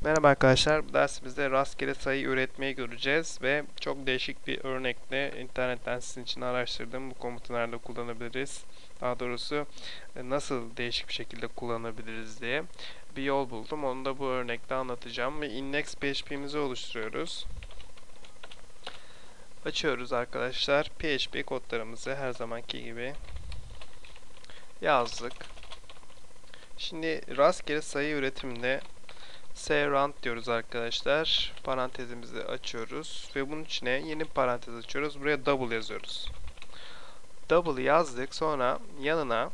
Merhaba arkadaşlar. Dersimizde rastgele sayı üretmeyi göreceğiz ve çok değişik bir örnekle internetten sizin için araştırdım. Bu komutu nerede kullanabiliriz? Daha doğrusu e, nasıl değişik bir şekilde kullanabiliriz diye bir yol buldum. Onu da bu örnekte anlatacağım ve index PHP'mizi oluşturuyoruz. Açıyoruz arkadaşlar. PHP kodlarımızı her zamanki gibi yazdık. Şimdi rastgele sayı üretiminde srand diyoruz arkadaşlar. Parantezimizi açıyoruz ve bunun içine yeni parantez açıyoruz. Buraya double yazıyoruz. Double yazdık. Sonra yanına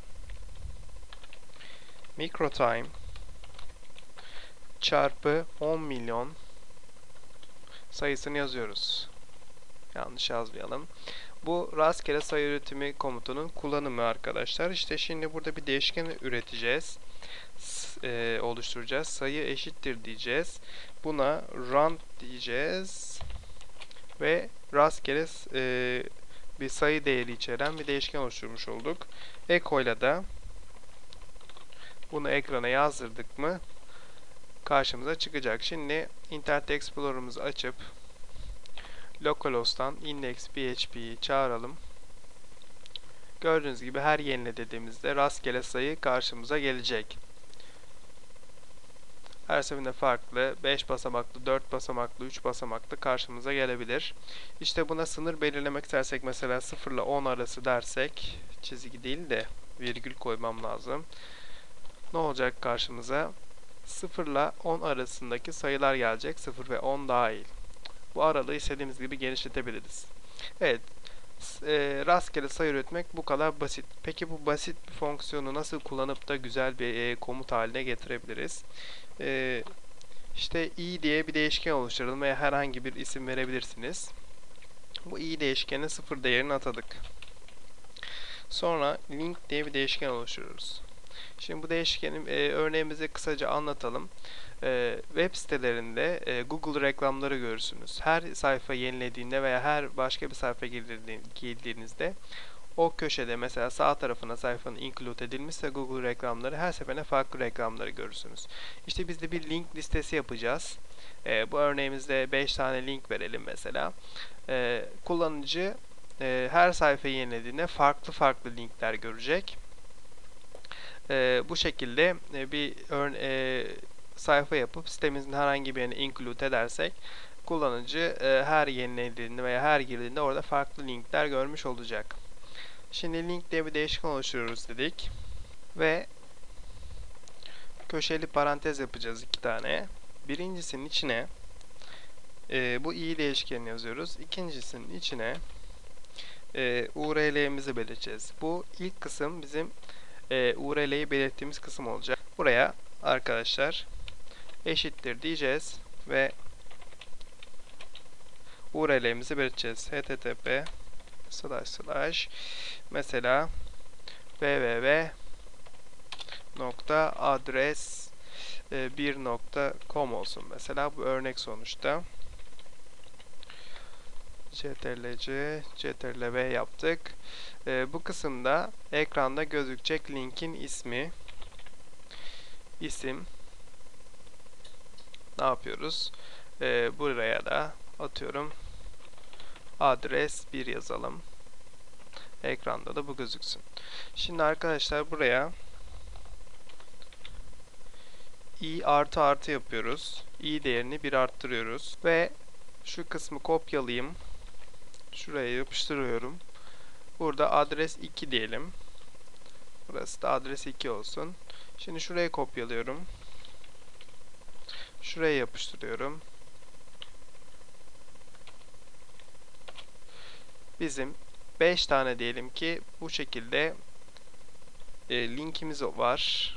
microtime çarpı 10 milyon sayısını yazıyoruz. Yanlış yazmayalım. Bu rastgele sayı üretimi komutunun kullanımı arkadaşlar. İşte şimdi burada bir değişken üreteceğiz. E, oluşturacağız. Sayı eşittir diyeceğiz. Buna run diyeceğiz. Ve rastgele e, bir sayı değeri içeren bir değişken oluşturmuş olduk. İle de bunu ekrana yazdırdık mı karşımıza çıkacak. Şimdi Internet Explorer'ımızı açıp localhost'tan index.php'yi çağıralım. Gördüğünüz gibi her yenile dediğimizde rastgele sayı karşımıza gelecek. Her seferinde farklı 5 basamaklı, 4 basamaklı, 3 basamaklı karşımıza gelebilir. İşte buna sınır belirlemek istersek mesela 0 ile 10 arası dersek çizgi değil de virgül koymam lazım. Ne olacak karşımıza? 0 ile 10 arasındaki sayılar gelecek. 0 ve 10 dahil. Bu aralığı istediğimiz gibi genişletebiliriz. Evet, e, rastgele sayı üretmek bu kadar basit. Peki bu basit bir fonksiyonu nasıl kullanıp da güzel bir e, komut haline getirebiliriz? E, işte i diye bir değişken oluşturalım veya herhangi bir isim verebilirsiniz. Bu i değişkenin sıfır değerini atadık. Sonra link diye bir değişken oluşturuyoruz. Şimdi bu değişkenin e, örneğimizi kısaca anlatalım. E, web sitelerinde e, Google reklamları görürsünüz. Her sayfa yenilediğinde veya her başka bir sayfa girdiğinizde o köşede mesela sağ tarafına sayfanın include edilmişse Google reklamları her seferinde farklı reklamları görürsünüz. İşte biz de bir link listesi yapacağız. E, bu örneğimizde 5 tane link verelim mesela. E, kullanıcı e, her sayfayı yenilediğinde farklı farklı linkler görecek. E, bu şekilde e, bir örne e, sayfa yapıp sitemizin herhangi bir yerine include edersek kullanıcı e, her yenilediğinde veya her girdiğinde orada farklı linkler görmüş olacak. Şimdi link diye bir değişken oluşturuyoruz dedik. Ve köşeli parantez yapacağız iki tane. Birincisinin içine e, bu i değişkenini yazıyoruz. İkincisinin içine e, URL'mizi belirteceğiz. Bu ilk kısım bizim e, URL'yi belirttiğimiz kısım olacak. Buraya arkadaşlar eşittir diyeceğiz ve URL'mizi belirteceğiz. http slash slash. Mesela www nokta adres e, 1.com olsun. Mesela bu örnek sonuçta. Ctrl-c ctrl-v yaptık. E, bu kısımda ekranda gözükecek linkin ismi isim ne yapıyoruz? E, buraya da atıyorum adres 1 yazalım. Ekranda da bu gözüksün. Şimdi arkadaşlar buraya i artı artı yapıyoruz. i değerini 1 arttırıyoruz. Ve şu kısmı kopyalayayım. Şuraya yapıştırıyorum. Burada adres 2 diyelim. Burası da adres 2 olsun. Şimdi şuraya kopyalıyorum. Şuraya yapıştırıyorum. Bizim 5 tane diyelim ki bu şekilde e, linkimiz var.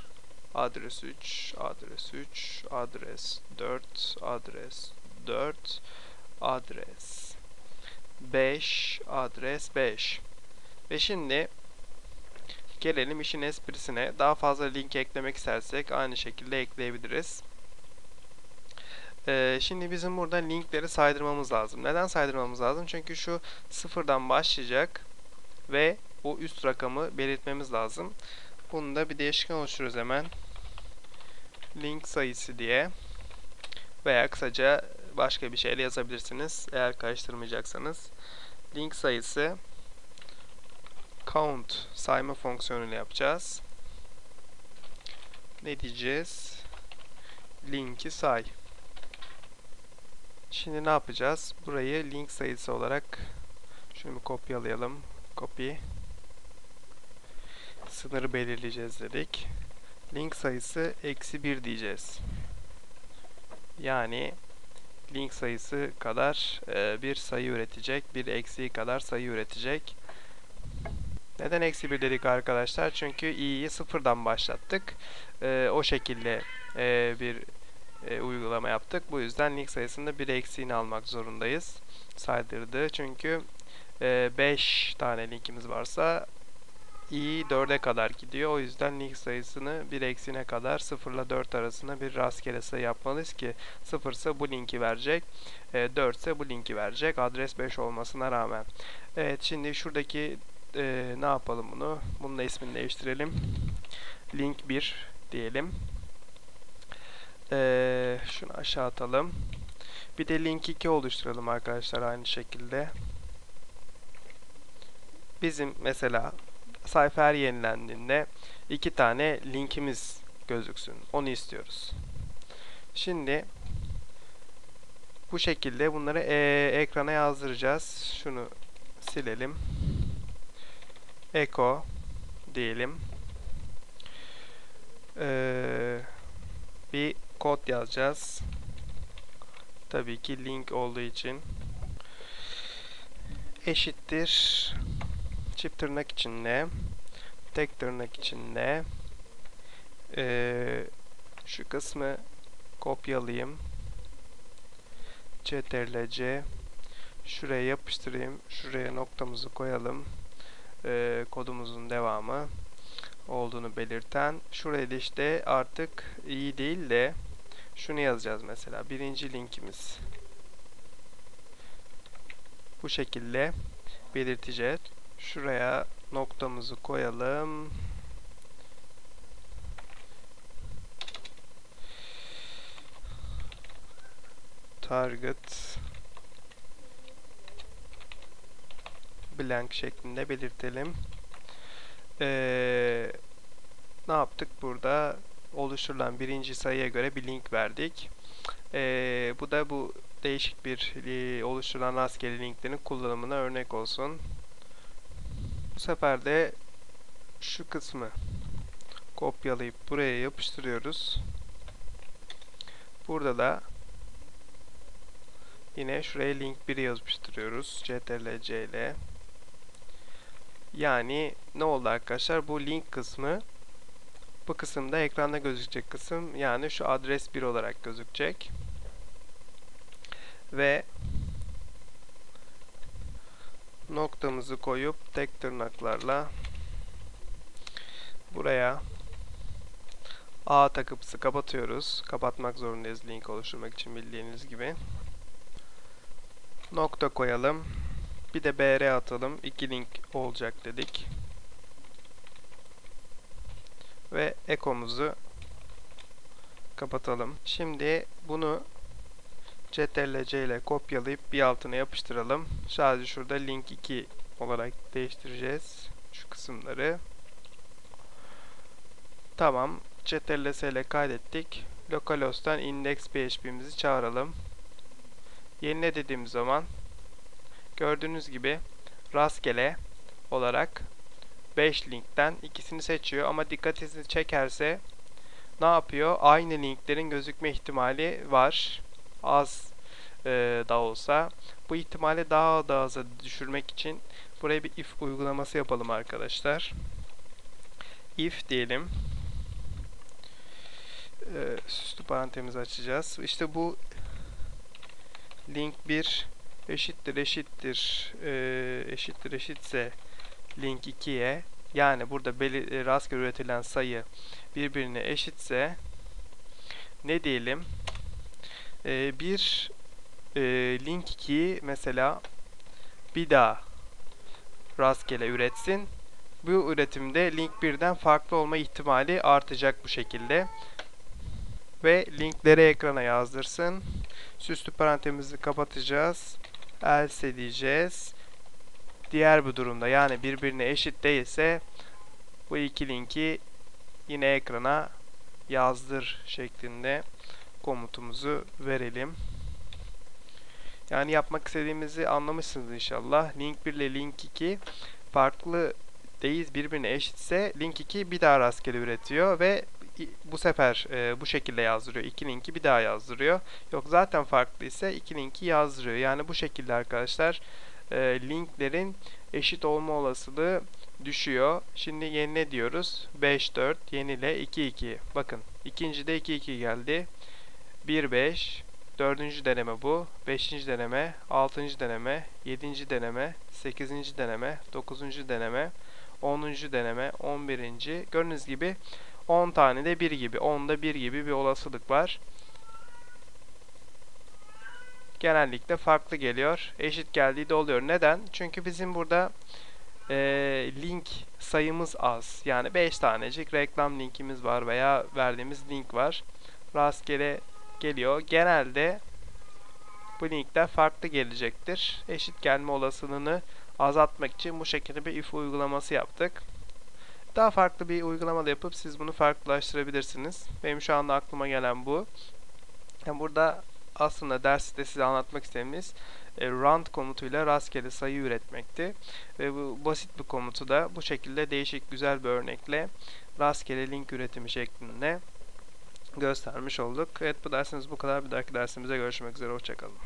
Adres 3, adres 3, adres 4, adres 4, adres 5, adres 5. Ve şimdi gelelim işin esprisine. Daha fazla link eklemek istersek aynı şekilde ekleyebiliriz. Ee, şimdi bizim burada linkleri saydırmamız lazım. Neden saydırmamız lazım? Çünkü şu sıfırdan başlayacak ve o üst rakamı belirtmemiz lazım. Bunu da bir değişken oluşturuyoruz hemen. Link sayısı diye. veya kısaca başka bir şeyle yazabilirsiniz eğer karıştırmayacaksanız. Link sayısı count sayma fonksiyonuyla yapacağız. Ne diyeceğiz? Linki say. Şimdi ne yapacağız? Burayı link sayısı olarak şunu kopyalayalım. Copy. Sınırı belirleyeceğiz dedik. Link sayısı eksi 1 diyeceğiz. Yani link sayısı kadar e, bir sayı üretecek. Bir eksiği kadar sayı üretecek. Neden eksi 1 dedik arkadaşlar? Çünkü i'yi sıfırdan başlattık. E, o şekilde e, bir e, uygulama yaptık. Bu yüzden link sayısında bir eksiğini almak zorundayız. Saydırdı. Çünkü 5 e, tane linkimiz varsa i 4'e kadar gidiyor. O yüzden link sayısını bir eksiğine kadar 0 ile 4 arasında bir rastgele sayı yapmalıyız ki 0 ise bu linki verecek. E, 4 ise bu linki verecek. Adres 5 olmasına rağmen. Evet şimdi şuradaki e, ne yapalım bunu? Bunun da ismini değiştirelim. Link 1 diyelim. Ee, şunu aşağı atalım. Bir de link 2 oluşturalım arkadaşlar aynı şekilde. Bizim mesela sayfa her yenilendiğinde iki tane linkimiz gözüksün. Onu istiyoruz. Şimdi bu şekilde bunları e ekrana yazdıracağız. Şunu silelim. Echo diyelim. Ee, bir kod yazacağız. Tabii ki link olduğu için eşittir. Çift tırnak içinde tek tırnak içinde. Ee, şu kısmı kopyalayayım. Ctrl şuraya yapıştırayım. Şuraya noktamızı koyalım. Ee, kodumuzun devamı olduğunu belirten. Şuraya işte artık iyi değil de şunu yazacağız mesela. Birinci linkimiz. Bu şekilde belirteceğiz. Şuraya noktamızı koyalım. Target blank şeklinde belirtelim. Ee, ne yaptık burada? Oluşturulan birinci sayıya göre bir link verdik. Ee, bu da bu değişik bir e, oluşturulan rastgele linklerin kullanımına örnek olsun. Bu sefer de şu kısmı kopyalayıp buraya yapıştırıyoruz. Burada da yine şuraya link 1'i yapıştırıyoruz. CTRL-C ile. Yani ne oldu arkadaşlar? Bu link kısmı bu kısımda ekranda gözükecek kısım yani şu adres 1 olarak gözükecek. Ve noktamızı koyup tek tırnaklarla buraya A takıpsı kapatıyoruz. Kapatmak zorundayız link oluşturmak için bildiğiniz gibi. Nokta koyalım. Bir de BR atalım. İki link olacak dedik. Ve ekomuzu kapatalım. Şimdi bunu CTRL-C ile kopyalayıp bir altına yapıştıralım. Sadece şurada link 2 olarak değiştireceğiz. Şu kısımları. Tamam. CTRL-C ile kaydettik. Localhost'tan index.php'mizi çağıralım. Yenile dediğimiz zaman Gördüğünüz gibi rastgele olarak 5 linkten ikisini seçiyor ama dikkatinizi çekerse ne yapıyor? Aynı linklerin gözükme ihtimali var. Az e, da olsa. Bu ihtimali daha da aza düşürmek için buraya bir if uygulaması yapalım arkadaşlar. If diyelim. E, süslü parantezimizi açacağız. İşte bu link 1 eşittir eşittir e, eşittir eşitse link 2'ye yani burada belir, e, rastgele üretilen sayı birbirine eşitse ne diyelim e, bir e, link 2'yi mesela bir daha rastgele üretsin bu üretimde link 1'den farklı olma ihtimali artacak bu şekilde ve linkleri ekrana yazdırsın Süslü parantezimizi kapatacağız. Else diyeceğiz. Diğer bir durumda yani birbirine eşit değilse bu iki linki yine ekrana yazdır şeklinde komutumuzu verelim. Yani yapmak istediğimizi anlamışsınız inşallah. Link 1 ile link 2 farklı değil birbirine eşitse link 2 bir daha rastgele üretiyor ve bu sefer e, bu şekilde yazdırıyor. İki linki bir daha yazdırıyor. Yok zaten farklı ise iki linki yazdırıyor. Yani bu şekilde arkadaşlar e, linklerin eşit olma olasılığı düşüyor. Şimdi yenile diyoruz. 5 4 yenile 2 2. Bakın ikinci de 2 2 geldi. 1 5 Dördüncü deneme bu. Beşinci deneme, altıncı deneme, yedinci deneme, sekizinci deneme, dokuzuncu deneme, onuncu deneme, on birinci. Gördüğünüz gibi 10 tane de 1 gibi. 10'da 1 gibi bir olasılık var. Genellikle farklı geliyor. Eşit geldiği de oluyor. Neden? Çünkü bizim burada e, link sayımız az. Yani 5 tanecik reklam linkimiz var veya verdiğimiz link var. Rastgele geliyor. Genelde bu linkler farklı gelecektir. Eşit gelme olasılığını azaltmak için bu şekilde bir if uygulaması yaptık. Daha farklı bir uygulama da yapıp siz bunu farklılaştırabilirsiniz. Benim şu anda aklıma gelen bu. Yani burada aslında derste size anlatmak istediğimiz e, rand komutuyla rastgele sayı üretmekti. Ve bu basit bir komutu da bu şekilde değişik güzel bir örnekle rastgele link üretimi şeklinde göstermiş olduk. Evet bu dersimiz bu kadar. Bir dahaki dersimize görüşmek üzere. Hoşçakalın.